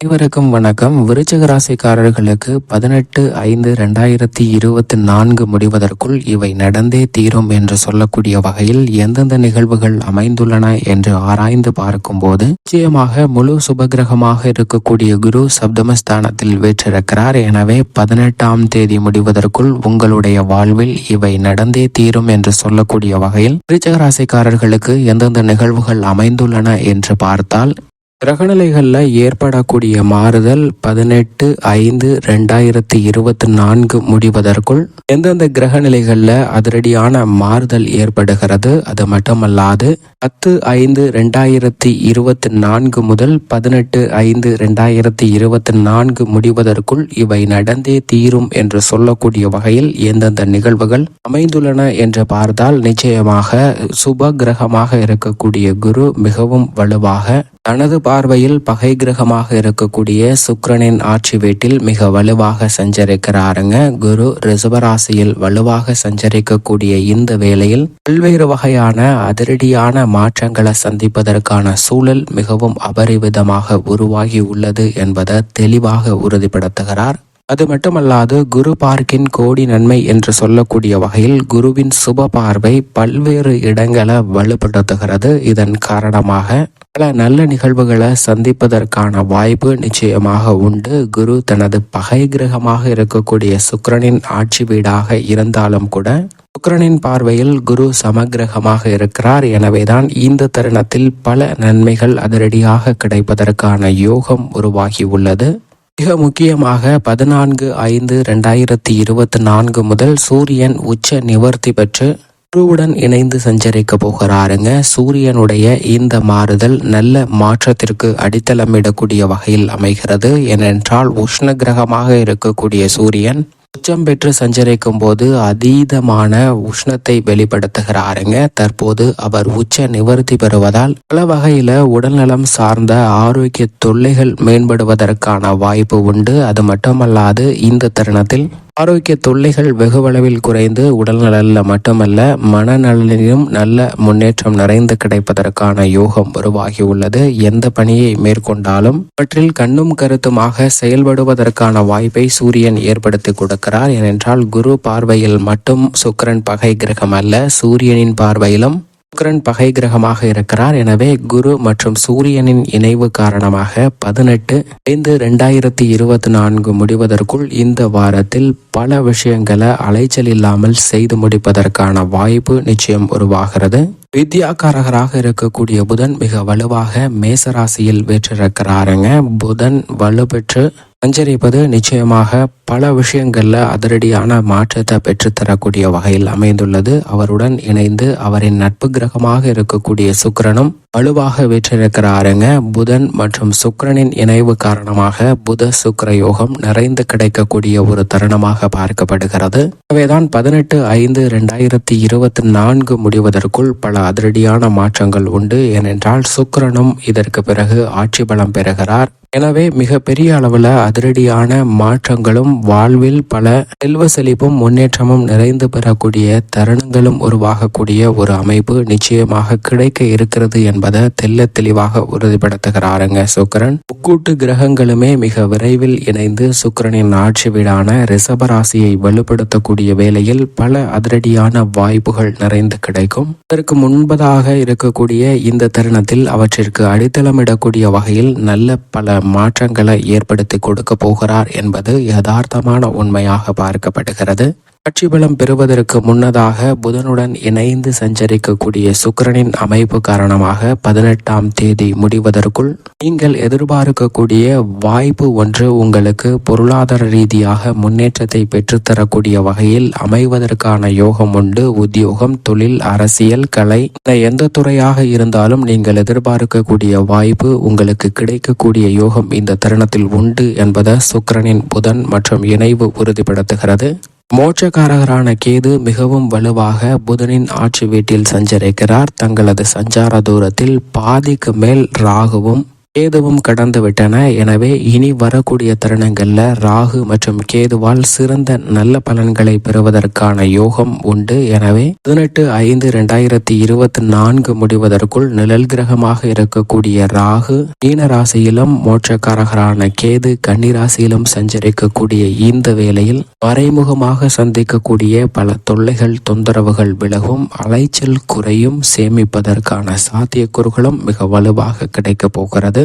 அனைவருக்கும் வணக்கம். விருச்சகராசிக்காரர்களுக்கு பதினெட்டு ஐந்து ரெண்டாயிரத்தி இருபத்தி நான்கு முடிவதற்குள் இவை நடந்தே தீரும் என்று சொல்லக்கூடிய வகையில் எந்தெந்த நிகழ்வுகள் அமைந்துள்ளன என்று ஆராய்ந்து பார்க்கும்போது நிச்சயமாக முழு சுபகிரகமாக இருக்கக்கூடிய குரு சப்தமஸ்தானத்தில் வீற்றிருக்கிறார். எனவே பதினெட்டாம் தேதி முடிவதற்குள் உங்களுடைய வாழ்வில் இவை நடந்தே தீரும் என்று சொல்லக்கூடிய வகையில் விருச்சிக ராசிக்காரர்களுக்கு எந்தெந்த நிகழ்வுகள் அமைந்துள்ளன என்று பார்த்தால் கிரகநிலைகளில் ஏற்படக்கூடிய மாறுதல் பதினெட்டு ஐந்து ரெண்டாயிரத்தி இருபத்தி நான்கு முடிவதற்குள் எந்தெந்த கிரகநிலைகளில் அதிரடியான மாறுதல் ஏற்படுகிறது அது மட்டுமல்லாது பத்து ஐந்து ரெண்டாயிரத்தி இருபத்தி நான்கு முதல் பதினெட்டு ஐந்து ரெண்டாயிரத்தி இருபத்தி நான்கு முடிவதற்குள் இவை நடந்தே தீரும் என்று சொல்லக்கூடிய வகையில் எந்தெந்த நிகழ்வுகள் அமைந்துள்ளன என்று பார்த்தால் நிச்சயமாக சுப கிரகமாக இருக்கக்கூடிய குரு மிகவும் வலுவாக தனது பார்வையில் பகை கிரகமாக இருக்கக்கூடிய சுக்கிரனின் ஆட்சி வீட்டில் மிக வலுவாக சஞ்சரிக்கிறாருங்க. குரு ரிசவராசியில் வலுவாக சஞ்சரிக்கக்கூடிய இந்த வேளையில் பல்வேறு வகையான அதிரடியான மாற்றங்களை சந்திப்பதற்கான சூழல் மிகவும் அபரிவிதமாக உருவாகி உள்ளது என்பதை தெளிவாக உறுதிப்படுத்துகிறார். அது மட்டுமல்லாது குரு பார்க்கின் கோடி நன்மை என்று சொல்லக்கூடிய வகையில் குருவின் சுப பார்வை பல்வேறு இடங்களை வலுப்படுத்துகிறது. இதன் காரணமாக பல நல்ல நிகழ்வுகளை சந்திப்பதற்கான வாய்ப்பு நிச்சயமாக உண்டு. குரு தனது பகை கிரகமாக இருக்கக்கூடிய சுக்கரனின் ஆட்சி வீடாக இருந்தாலும் கூட சுக்கரனின் பார்வையில் குரு சமகிரகமாக இருக்கிறார். எனவேதான் இந்த தருணத்தில் பல நன்மைகள் அதிரடியாக கிடைப்பதற்கான யோகம் உருவாகி உள்ளது. மிக முக்கியமாக பதினான்கு ஐந்து ரெண்டாயிரத்தி இருபத்தி நான்கு முதல் சூரியன் உச்ச நிவர்த்தி பெற்று குருவுடன் இணைந்து சஞ்சரிக்க போகிறாருங்க. சூரியனுடைய இந்த மாறுதல் நல்ல மாற்றத்திற்கு அடித்தளமிடக்கூடிய வகையில் அமைகிறது. ஏனென்றால் உஷ்ண கிரகமாக இருக்கக்கூடிய சூரியன் உச்சம் பெற்று சஞ்சரிக்கும் போது அதீதமான உஷ்ணத்தை வெளிப்படுத்துகிறாருங்க. தற்போது அவர் உச்ச நிவர்த்தி பெறுவதால் பல வகையில உடல்நலம் சார்ந்த ஆரோக்கிய தொல்லைகள் மேம்படுவதற்கான வாய்ப்பு உண்டு. அது மட்டுமல்லாது இந்த தருணத்தில் ஆரோக்கிய தொல்லைகள் வெகுவளவில் குறைந்து உடல் நலனில் மட்டுமல்ல மனநலனிலும் நல்ல முன்னேற்றம் நிறைந்து கிடைப்பதற்கான யோகம் உருவாகி உள்ளது. எந்த பணியை மேற்கொண்டாலும் அவற்றில் கண்ணும் கருத்துமாக செயல்படுவதற்கான வாய்ப்பை சூரியன் ஏற்படுத்தி கொடுக்கிறார். ஏனென்றால் குரு பார்வையில் மட்டும் சுக்கரன் பகை கிரகம் அல்ல சூரியனின் பார்வையிலும் சுக்கரன் பகை கிரகமாக இருக்கிறார். எனவே குரு மற்றும் சூரியனின் இணைவு காரணமாக பதினெட்டு ஐந்து ரெண்டாயிரத்தி இருபத்தி நான்கு முடிவதற்குள் இந்த வாரத்தில் பல விஷயங்களை அலைச்சல் இல்லாமல் செய்து முடிப்பதற்கான வாய்ப்பு நிச்சயம் உருவாகிறது. வித்யாகாரகராக இருக்கக்கூடிய புதன் மிக வலுவாக மேசராசியில் வீற்றிருக்கிறாருங்க. புதன் வலுப்பெற்று சஞ்சரிப்பது நிச்சயமாக பல விஷயங்களில் அதிரடியான மாற்றத்தை பெற்றுத்தரக்கூடிய வகையில் அமைந்துள்ளது. அவருடன் இணைந்து அவரின் நட்பு கிரகமாக இருக்கக்கூடிய சுக்கரனும் வலுவாக வீற்றிருக்கிறாருங்க. புதன் மற்றும் சுக்கரனின் இணைவு காரணமாக புத சுக்கர யோகம் நிறைந்து கிடைக்கக்கூடிய ஒரு தருணமாக பார்க்கப்படுகிறது. எனவேதான் பதினெட்டு ஐந்து ரெண்டாயிரத்தி இருபத்தி நான்கு முடிவதற்குள் பல அதிரடியான மாற்றங்கள் உண்டு. ஏனென்றால் சுக்கரனும் இதற்கு பிறகு ஆட்சி பலம் பெறுகிறார். எனவே மிக பெரிய அதிரடியான மாற்றங்களும் வாழ்வில் பல செல்வ செழிப்பும் முன்னேற்றமும் நிறைந்து பெறக்கூடிய தருணங்களும் உருவாகக்கூடிய ஒரு அமைப்பு நிச்சயமாக கிடைக்க இருக்கிறது என்பதை தெல்ல தெளிவாக உறுதிப்படுத்துகிறாருங்க சுக்கரன். முக்கூட்டு கிரகங்களுமே மிக விரைவில் இணைந்து சுக்கரனின் ஆட்சி வீடான ரிசபராசியை வலுப்படுத்தக்கூடிய வேளையில் பல அதிரடியான வாய்ப்புகள் நிறைந்து கிடைக்கும். அதற்கு முன்பதாக இருக்கக்கூடிய இந்த தருணத்தில் அவற்றிற்கு அடித்தளமிடக்கூடிய வகையில் நல்ல பல மாற்றங்களை ஏற்படுத்தி கொடுக்க போகிறார் என்பது யதார்த்தமான உண்மையாக பார்க்கப்படுகிறது. ஆட்சி பலம் பெறுவதற்கு முன்னதாக புதனுடன் இணைந்து சஞ்சரிக்கக்கூடிய சுக்கரனின் அமைப்பு காரணமாக பதினெட்டாம் தேதி முடிவதற்குள் நீங்கள் எதிர்பார்க்கக்கூடிய வாய்ப்பு ஒன்று உங்களுக்கு பொருளாதார ரீதியாக முன்னேற்றத்தை பெற்றுத்தரக்கூடிய வகையில் அமைவதற்கான யோகம் உண்டு. உத்தியோகம் தொழில் அரசியல் கலை எந்த துறையாக இருந்தாலும் நீங்கள் எதிர்பார்க்கக்கூடிய வாய்ப்பு உங்களுக்கு கிடைக்கக்கூடிய யோகம் இந்த தருணத்தில் உண்டு என்பதை சுக்கரனின் புதன் மற்றும் இணைவு உறுதிப்படுத்துகிறது. மோட்சக்காரகரான கேது மிகவும் வலுவாக புதனின் ஆட்சி வீட்டில் சஞ்சரிக்கிறார். தங்களது சஞ்சார தூரத்தில் பாதிக்கு மேல் ராகுவும் கேதுவும் கடந்து விட்டன. எனவே இனி வரக்கூடிய தருணங்களில் ராகு மற்றும் கேதுவால் சிறந்த நல்ல பலன்களை பெறுவதற்கான யோகம் உண்டு. எனவே பதினெட்டு ஐந்து இரண்டாயிரத்தி இருபத்தி நான்கு முடிவதற்குள் நிழல் கிரகமாக இருக்கக்கூடிய ராகு மீன ராசியிலும் மோட்சக்காரகரான கேது கன்னிராசியிலும் சஞ்சரிக்கக்கூடிய இந்த வேளையில் மறைமுகமாக சந்திக்கக்கூடிய பல தொல்லைகள் தொந்தரவுகள் விலகும். அலைச்சல் குறையும். சேமிப்பதற்கான சாத்தியக்கூறுகளும் மிக வலுவாக கிடைக்கப் போகிறது.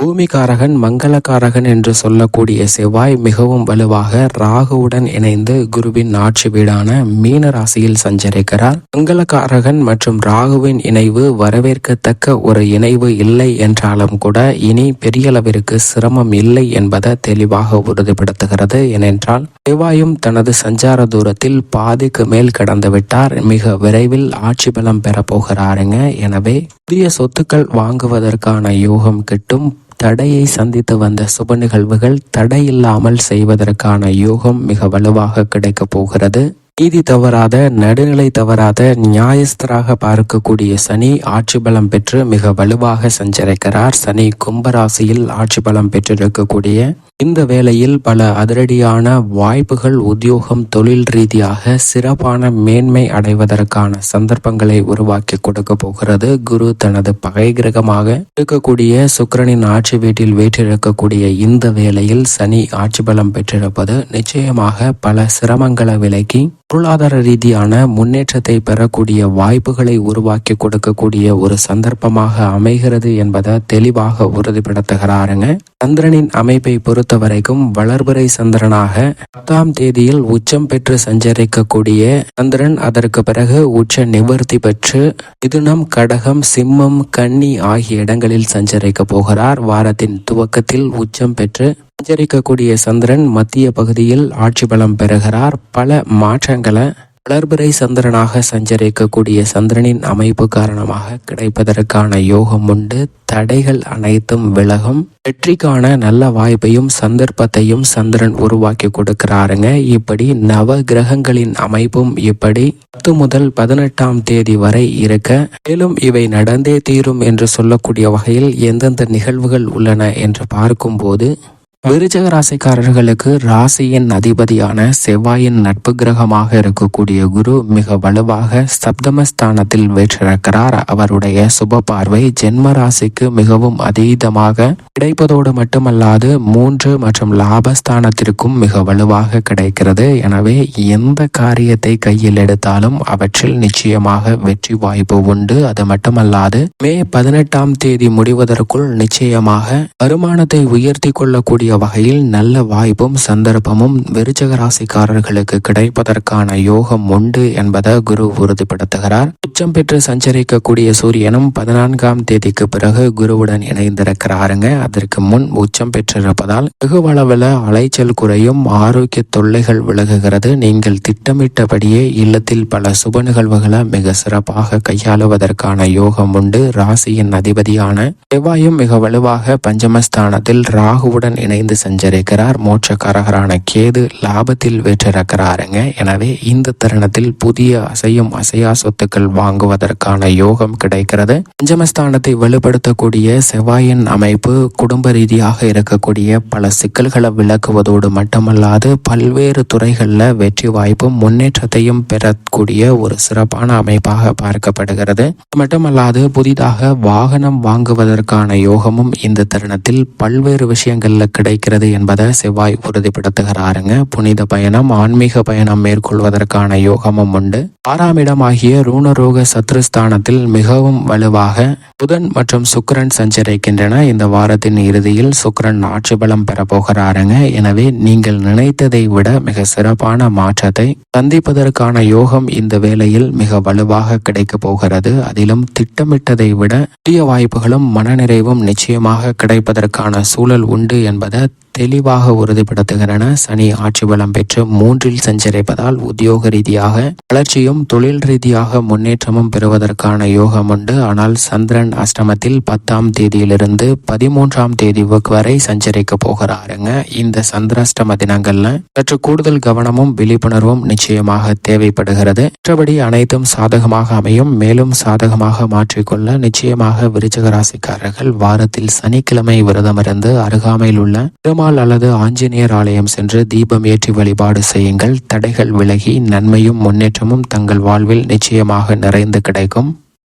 பூமிகாரகன் மங்களகாரகன் என்று சொல்லக்கூடிய செவ்வாய் மிகவும் வலுவாக ராகுவுடன் இணைந்து குருவின் ஆட்சி வீடான மீன ராசியில் சஞ்சரிக்கிறார். மங்களகாரகன் மற்றும் ராகுவின் இணைவு வரவேற்கத்தக்க ஒரு இணைவு இல்லை என்றாலும் கூட இனி பெரிய அளவிற்கு சிரமம் இல்லை என்பதை தெளிவாக உறுதிப்படுத்துகிறது. ஏனென்றால் செவ்வாயும் தனது சஞ்சார தூரத்தில் பாதிக்கு மேல் கடந்துவிட்டார் மிக விரைவில் ஆட்சி பலம் பெறப்போகிறாருங்க எனவே புதிய சொத்துக்கள் வாங்குவதற்கான யோகம் கிட்டும் தடையை சந்தித்து வந்த சுப நிகழ்வுகள் தடையில்லாமல் செய்வதற்கான யோகம் மிக வலுவாக கிடைக்கப் போகிறது. நீதி தவறாத நடுநிலை தவறாத நியாயஸ்தராக பார்க்கக்கூடிய சனி ஆட்சி பலம் பெற்று மிக வலுவாக சஞ்சரிக்கிறார். சனி கும்பராசியில் ஆட்சி பலம் பெற்றிருக்கக்கூடிய இந்த வேளையில் பல அதிரடியான வாய்ப்புகள் உத்தியோகம் தொழில் ரீதியாக சிறப்பான மேன்மை அடைவதற்கான சந்தர்ப்பங்களை உருவாக்கி கொடுக்க போகிறது. குரு தனது பகை கிரகமாக இருக்கக்கூடிய சுக்கரனின் ஆட்சி வீட்டில் வீற்றிருக்கக்கூடிய இந்த வேளையில் சனி ஆட்சி பலம் பெற்றிருப்பது நிச்சயமாக பல சிரமங்களை விலக்கி பொருளாதார ரீதியான முன்னேற்றத்தை பெறக்கூடிய வாய்ப்புகளை உருவாக்கி கொடுக்கக்கூடிய ஒரு சந்தர்ப்பமாக அமைகிறது என்பதை தெளிவாக உறுதிப்படுத்துகிறாருங்க. சந்திரனின் அமைப்பை பொறுத்த வரைக்கும் வளர்பிறை சந்திரனாக பத்தாம் தேதியில் உச்சம் பெற்று சஞ்சரிக்கக்கூடிய சந்திரன் அதற்கு பிறகு உச்ச நிவர்த்தி பெற்று மிதுனம் கடகம் சிம்மம் கன்னி ஆகிய இடங்களில் சஞ்சரிக்க போகிறார். வாரத்தின் துவக்கத்தில் உச்சம் பெற்று சஞ்சரிக்கக்கூடிய சந்திரன் மத்திய பகுதியில் ஆட்சி பலம் பெறுகிறார். பல மாற்றங்களை வளர்பிறை சந்திரனாக சஞ்சரிக்கக்கூடிய சந்திரனின் அமைப்பு காரணமாக கிடைப்பதற்கான யோகம் உண்டு. தடைகள் அனைத்தும் விலகும். வெற்றிக்கான நல்ல வாய்ப்பையும் சந்தர்ப்பத்தையும் சந்திரன் உருவாக்கி கொடுக்கிறாருங்க. இப்படி நவ கிரகங்களின் அமைப்பும் இப்படி பத்து முதல் பதினெட்டாம் தேதி வரை இருக்க மேலும் இவை நடந்தே தீரும் என்று சொல்லக்கூடிய வகையில் எந்தெந்த நிகழ்வுகள் உள்ளன என்று பார்க்கும்போது விருச்சக ராசிக்காரர்களுக்கு ராசியின் அதிபதியான செவ்வாயின் நட்பு கிரகமாக இருக்கக்கூடிய குரு மிக வலுவாக சப்தமஸ்தானத்தில் வீற்றிருக்கிறார். அவருடைய சுப பார்வை ஜென்ம ராசிக்கு மிகவும் அதீதமாக கிடைப்பதோடு மட்டுமல்லாது மூன்று மற்றும் லாபஸ்தானத்திற்கும் மிக வலுவாக கிடைக்கிறது. எனவே எந்த காரியத்தை கையில் எடுத்தாலும் அவற்றில் நிச்சயமாக வெற்றி வாய்ப்பு உண்டு. அது மட்டுமல்லாது மே பதினெட்டாம் தேதி முடிவதற்குள் நிச்சயமாக வருமானத்தை உயர்த்தி கொள்ளக்கூடிய வகையில் நல்ல வாய்ப்பும் சந்தர்ப்பமும் விருச்சக ராசிக்காரர்களுக்கு கிடைப்பதற்கான யோகம் உண்டு என்பதை குரு உறுதிப்படுத்துகிறார். உச்சம் பெற்று சஞ்சரிக்கக்கூடிய சூரியனும் பதினான்காம் தேதிக்கு பிறகு குருவுடன் இணைந்திருக்கிறாருங்க. அதற்கு முன் உச்சம் பெற்றிருப்பதால் வெகுவளவில் அலைச்சல் குறையும் ஆரோக்கிய தொல்லைகள் விலகுகிறது. நீங்கள் திட்டமிட்டபடியே இல்லத்தில் பல சுப நிகழ்வுகளை மிக சிறப்பாக கையாளுவதற்கான யோகம் உண்டு. ராசியின் அதிபதியான செவ்வாயும் மிக வலுவாக பஞ்சமஸ்தானத்தில் ராகுவுடன் இணைந்து சஞ்சரிக்கிறார். மோட்சக்காரகரான கேது லாபத்தில் வெற்றிருக்கிறாருங்க. எனவே இந்த தருணத்தில் புதிய அசையும் அசையா சொத்துக்கள் வாங்குவதற்கான யோகம் கிடைக்கிறது. பஞ்சமஸ்தானத்தை வலுப்படுத்தக்கூடிய செவ்வாயின் அமைப்பு குடும்ப ரீதியாக இருக்கக்கூடிய பல சிக்கல்களை விளக்குவதோடு மட்டுமல்லாது பல்வேறு துறைகளில் வெற்றி வாய்ப்பும் முன்னேற்றத்தையும் பெறக்கூடிய ஒரு சிறப்பான அமைப்பாக பார்க்கப்படுகிறது. மட்டுமல்லாது புதிதாக வாகனம் வாங்குவதற்கான யோகமும் இந்த தருணத்தில் பல்வேறு விஷயங்கள்ல கிடைக்கிறது என்பதை செவ்வாய் உறுதிப்படுத்துகிறாருங்க. புனித பயணம் ஆன்மீக பயணம் மேற்கொள்வதற்கான யோகமும் உண்டு. ஆறாம் இடமாகிய ரூணரோக சத்ருஸ்தானத்தில் மிகவும் வலுவாக புதன் மற்றும் சுக்கரன் சஞ்சரிக்கின்றன. இந்த வாரத்தின் இறுதியில் சுக்கரன் ஆட்சி பலம் பெறப்போகிறாருங்க எனவே நீங்கள் நினைத்ததை விட மிக சிறப்பான மாற்றத்தை சந்திப்பதற்கான யோகம் இந்த வேளையில் மிக வலுவாக கிடைக்க போகிறது. அதிலும் திட்டமிட்டதை விட புதிய வாய்ப்புகளும் மனநிறைவும் நிச்சயமாக கிடைப்பதற்கான சூழல் உண்டு என்பதை at தெளிவாக உறுதிப்படுத்துகின்றன சனி ஆட்சி பலம் பெற்று மூன்றில் சஞ்சரிப்பதால் உத்தியோக ரீதியாக வளர்ச்சியும் தொழில் ரீதியாக முன்னேற்றமும் பெறுவதற்கான யோகம் உண்டு. ஆனால் சந்திரன் அஷ்டமத்தில் பத்தாம் தேதியிலிருந்து பதிமூன்றாம் தேதி வரை சஞ்சரிக்க போகிறாருங்க. இந்த சந்திராஷ்டம தினங்கள்ல சற்று கூடுதல் கவனமும் விழிப்புணர்வும் நிச்சயமாக தேவைப்படுகிறது. மற்றபடி அனைத்தும் சாதகமாக அமையும். மேலும் சாதகமாக மாற்றிக்கொள்ள நிச்சயமாக விருச்சக ராசிக்காரர்கள் வாரத்தில் சனிக்கிழமை விரதமிருந்து அருகாமையில் உள்ள பெருமாள் அல்லது ஆஞ்சநேயர் ஆலயம் சென்று தீபம் ஏற்றி வழிபாடு செய்யுங்கள். தடைகள் விலகி நன்மையும் முன்னேற்றமும் தங்கள் வாழ்வில் நிச்சயமாக நிறைந்து கிடைக்கும்.